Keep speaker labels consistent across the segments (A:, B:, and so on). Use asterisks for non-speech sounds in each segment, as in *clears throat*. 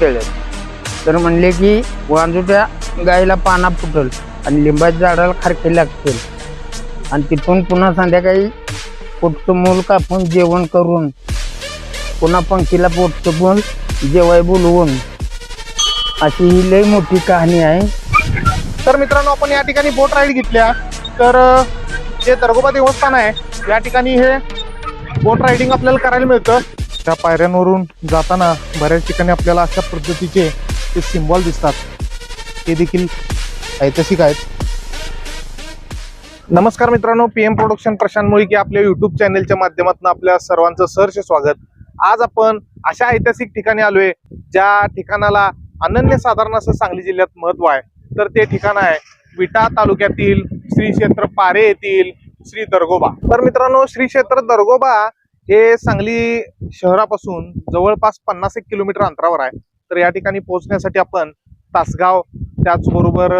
A: केलं तर म्हणले की वांजूच्या गाईला पाना फुटल आणि लिंबाच्या झाडाला खारके लागतील. आणि तिथून पुन्हा संध्याकाळी पोटचं मूल कापून जेवण करून पुन्हा पंक्तीला पोटचं बोल जेवाय बोलवून अशी ही लई मोठी कहाणी आहे.
B: तर मित्रांनो आपण या ठिकाणी बोट राईड घेतल्या. तर जे दरगोबा देवस्थान आहे या ठिकाणी हे बोट रायडिंग आपल्याला करायला मिळतं. त्या पायऱ्यांवरून जाताना बऱ्याच ठिकाणी आपल्याला अशा पद्धतीचे ते सिम्बॉल दिसतात. ते देखील ऐतिहासिक आहेत. नमस्कार मित्रांनो P M production Prashant Mulike आपल्या युट्यूब चॅनेलच्या माध्यमातून आपल्या सर्वांचं सहर्ष स्वागत. आज आपण अशा ऐतिहासिक ठिकाणी आलोय ज्या ठिकाणाला अनन्यसाधारण असं सांगली जिल्ह्यात महत्त्व आहे. तर ते ठिकाण आहे विटा तालुक्यातील श्री क्षेत्र पारे येथील श्री दरगोबा. तर मित्रांनो श्री क्षेत्र दरगोबा हे सांगली शहरापासून जवळपास पन्नास एक किलोमीटर अंतरावर आहे. तर या ठिकाणी पोहोचण्यासाठी आपण तासगाव त्याचबरोबर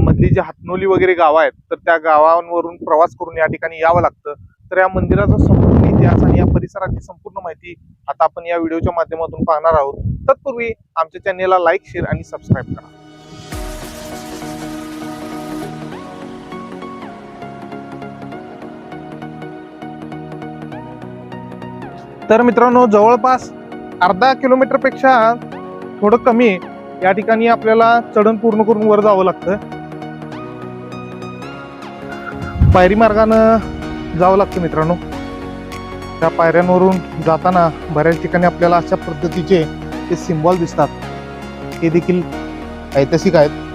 B: मधली जी हातनोली वगैरे गावं आहेत तर त्या गावांवरून प्रवास करून या ठिकाणी यावं लागतं. तर या मंदिराचा संपूर्ण इतिहास आणि या परिसराची संपूर्ण माहिती आता आपण या व्हिडिओच्या माध्यमातून पाहणार आहोत. तत्पूर्वी आमच्या चॅनेलला लाईक शेअर आणि सबस्क्राईब करा. तर मित्रांनो जवळपास अर्धा किलोमीटरपेक्षा थोडं कमी या ठिकाणी आपल्याला चढण पूर्ण करून वर जावं लागतं. पायरी मार्गानं जावं लागतं मित्रांनो. त्या पायऱ्यांवरून जाताना बऱ्याच ठिकाणी आपल्याला अशा पद्धतीचे ते सिम्बॉल दिसतात. हे देखील ऐतिहासिक आहेत.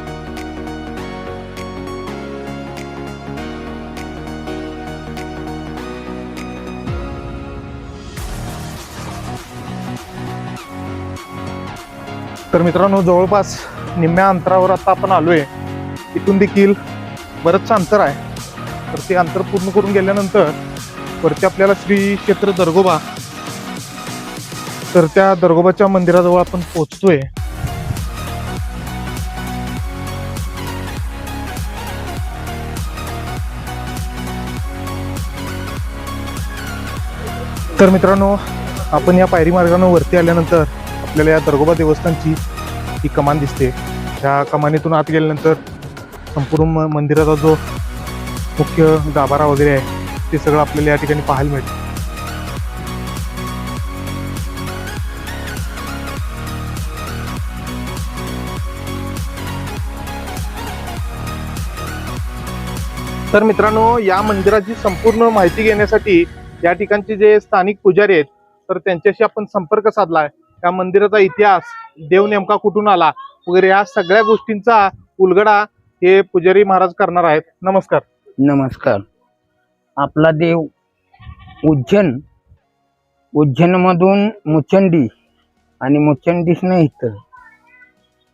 B: तर मित्रांनो जवळपास निम्म्या अंतरावर आता आपण आलो आहे इथून देखील बरंचसं अंतर आहे. तर ते अंतर पूर्ण करून गेल्यानंतर वरती आपल्याला श्री क्षेत्र दरगोबा. तर त्या दरगोबाच्या मंदिराजवळ आपण पोचतोय तर मित्रांनो आपण या पायरी मार्गानं वरती आल्यानंतर आपल्याला या दरगोबा देवस्थानची ही कमान दिसते. ह्या कमानीतून आत गेल्यानंतर संपूर्ण मंदिराचा जो मुख्य गाभारा वगैरे आहे ते सगळं आपल्याला या ठिकाणी पाहायला मिळतं. तर मित्रांनो या मंदिराची संपूर्ण माहिती घेण्यासाठी या ठिकाणचे जे स्थानिक पुजारी आहेत तर त्यांच्याशी आपण संपर्क साधलाय. त्या मंदिराचा इतिहास देव नेमका कुठून आला? वगैरे या सगळ्या गोष्टींचा उलगडा हे पुजारी महाराज करणार आहेत. नमस्कार.
A: नमस्कार. आपला देव उज्जैन उज्जैनमधून मुचंडी आणि मुचंडीसनं इथं.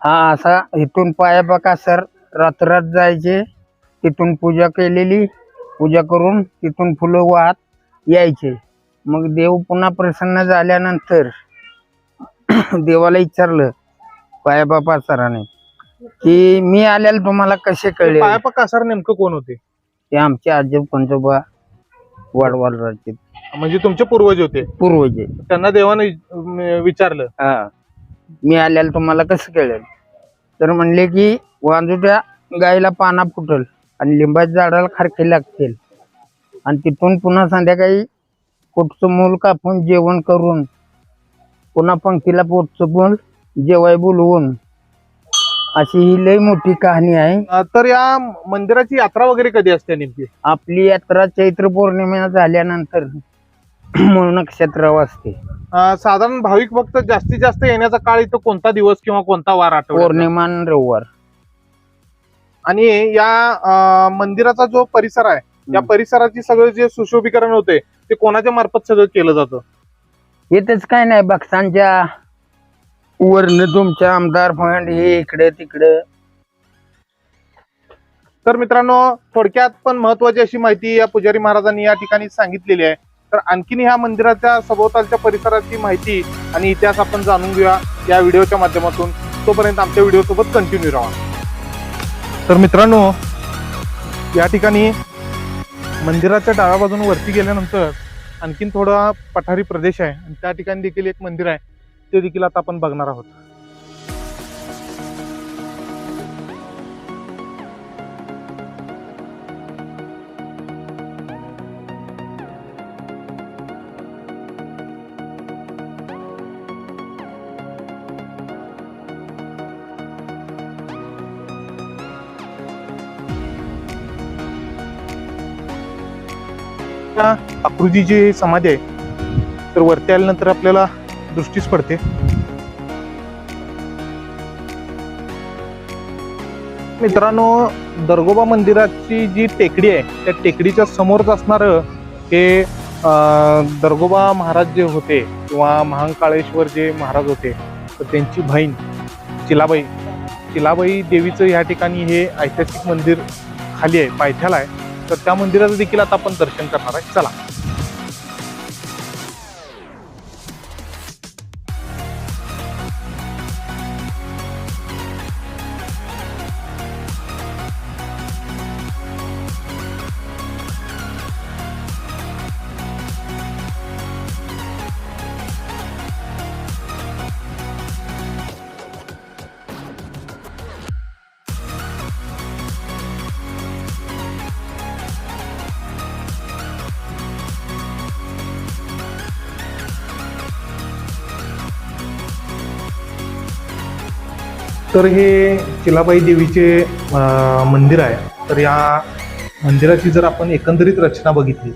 A: हा असा इथून पायापाका सर रात्रात जायचे तिथून पूजा केलेली पूजा करून तिथून फुलं वाहत यायचे. मग देव पुन्हा प्रसन्न झाल्यानंतर *coughs* देवाला विचारलं पायाबापा सराने. की मी आल्याला तुम्हाला कसे कळले?
B: पायापा कासार नेमकं कोण होते?
A: ते आमचे आजोब पंजोबा वाडवाल राज्यात
B: म्हणजे तुमचे पूर्वज होते?
A: पूर्वज.
B: त्यांना देवाने अं, विचारलं.
A: हा. मी आल्याला तुम्हाला कसं कळेल? तर म्हणले की वांजुट्या गायला पाना फुटल आणि लिंबाच्या झाडाला खारके लागतील आणि तिथून पुन्हा संध्याकाळी पोटचं मूल कापून जेवण करून पुन्हा पंक्तीला मूल जेवाय बोलवून. अशी ही लई मोठी कहाणी आहे.
B: अं, तर या मंदिराची यात्रा वगैरे कधी असते नेमकी?
A: आपली यात्रा चैत्र पौर्णिमेला झाल्यानंतर *clears throat* असते
B: अं, साधारण भाविक भक्त जास्तीत जास्त येण्याचा काळ इथं कोणता दिवस किंवा कोणता वार आठवड्यात
A: पौर्णिमा आणि रविवार.
B: आणि या अं, मंदिराचा जो परिसर आहे या परिसराची सगळं जे सुशोभीकरण होते ते कोणाच्या मार्फत सगळं केलं जातं?
A: येतच काय नाही भक्तांच्या वरनं तुमच्या आमदार फंड हे इकडे तिकडे.
B: तर मित्रांनो थोडक्यात पण महत्वाची अशी माहिती या पुजारी महाराजांनी या ठिकाणी सांगितलेली आहे. तर आणखीन ह्या मंदिराच्या सभोवतालच्या परिसराची माहिती आणि इतिहास आपण जाणून घेऊया या व्हिडिओच्या माध्यमातून. तोपर्यंत आमच्या व्हिडिओ सोबत कंटिन्यू राहा. तर मित्रांनो या ठिकाणी मंदिराच्या डाव्या बाजून वरती गेल्यानंतर आणखीन थोडा पठारी प्रदेश आहे आणि त्या ठिकाणी देखील एक मंदिर आहे. ते देखील आता आपण बघणार आहोत. या अक्रुजी जी समाधी आहे तर वरती आल्यानंतर आपल्याला दृष्टीच पडते. मित्रांनो दर्गोबा मंदिराची जी टेकडी आहे त्या टेकडीच्या समोरच असणार हे अं, दर्गोबा महाराज जे होते किंवा महांकाळेश्वर जे महाराज होते तर त्यांची बहीण चिलाबाई चिलाबाई देवीचं या ठिकाणी हे ऐतिहासिक मंदिर खाली आहे पायथ्याला आहे. तर त्या मंदिराचं देखील आता आपण दर्शन करणार आहे. चला. तर हे चिलाबाई देवीचे मंदिर आहे. तर या मंदिराची जर आपण एकंदरीत रचना बघितली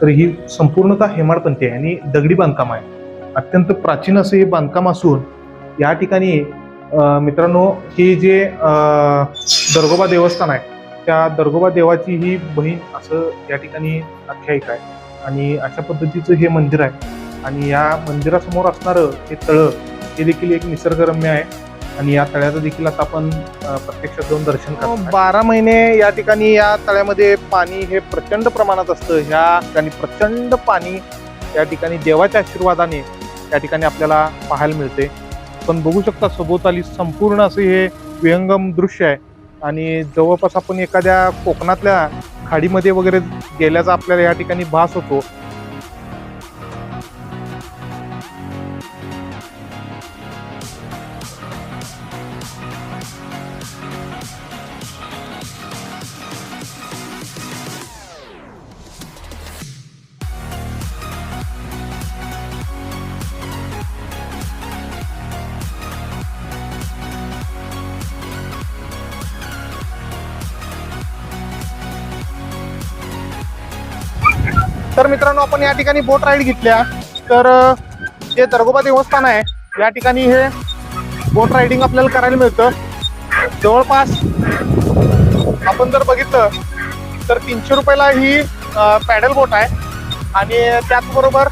B: तर ही संपूर्णतः हेमाडपंथी आहे आणि दगडी बांधकाम आहे. अत्यंत प्राचीन असं हे बांधकाम असून या ठिकाणी मित्रांनो हे जे दर्गोबा देवस्थान आहे त्या दर्गोबा देवाची ही बहीण असं या ठिकाणी आख्यायिका आहे. आणि अशा पद्धतीचं हे मंदिर आहे. आणि या मंदिरासमोर असणारं हे तळं हे देखील एक निसर्गरम्य आहे. आणि या तळ्याचं देखील आता आपण अ, प्रत्यक्षात जाऊन दर्शन करतो बारा महिने या ठिकाणी या तळ्यामध्ये पाणी हे प्रचंड प्रमाणात असतं. ह्या ठिकाणी प्रचंड पाणी या ठिकाणी देवाच्या आशीर्वादाने या ठिकाणी आपल्याला पाहायला मिळते. आपण बघू शकता सभोवताली संपूर्ण असं हे विहंगम दृश्य आहे. आणि जवळपास आपण एखाद्या कोकणातल्या खाडीमध्ये वगैरे गेल्याचा आपल्याला या ठिकाणी भास होतो. तर मित्रांनो आपण या ठिकाणी बोट राईड घेतल्या. तर जे दर्गोबा देवस्थान आहे. या ठिकाणी हे बोट रायडिंग आपल्याला करायला मिळतं. जवळपास आपण जर बघितलं तर तीनशे रुपयाला ही पॅडल बोट आहे. आणि त्याचबरोबर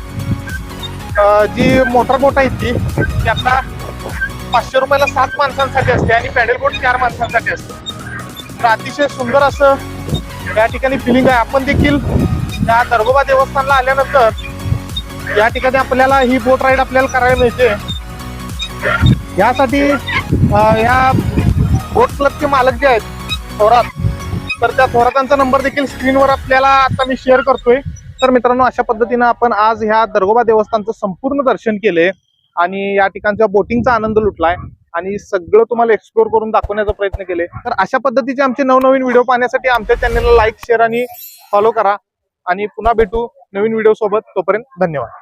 B: जी मोटर बोट आहे ती ती आता पाचशे रुपयाला सात माणसांसाठी असते आणि पॅडल बोट चार माणसांसाठी असते. तर अतिशय सुंदर असं या ठिकाणी फिलिंग आहे. आपण देखील या दर्गोबा देवस्थानला आल्यानंतर या ठिकाणी आपल्याला ही बोट राईड आपल्याला करायला मिळते. यासाठी या बोट क्लबचे मालक जे आहेत थोरात तर त्या थोरातांचा नंबर देखील स्क्रीनवर आपल्याला आता मी शेअर करतोय. तर मित्रांनो अशा पद्धतीनं आपण आज ह्या दर्गोबा देवस्थानचं संपूर्ण दर्शन केले आणि या ठिकाणच्या बोटिंगचा आनंद लुटलाय आणि सगळं तुम्हाला एक्सप्लोर करून दाखवण्याचा प्रयत्न केले तर अशा पद्धतीचे आमचे नवनवीन व्हिडिओ पाहण्यासाठी आमच्या चॅनलला लाईक शेअर आणि फॉलो करा. आणि पुन्हा भेटू नवीन व्हिडिओ सोबत. तोपर्यंत धन्यवाद.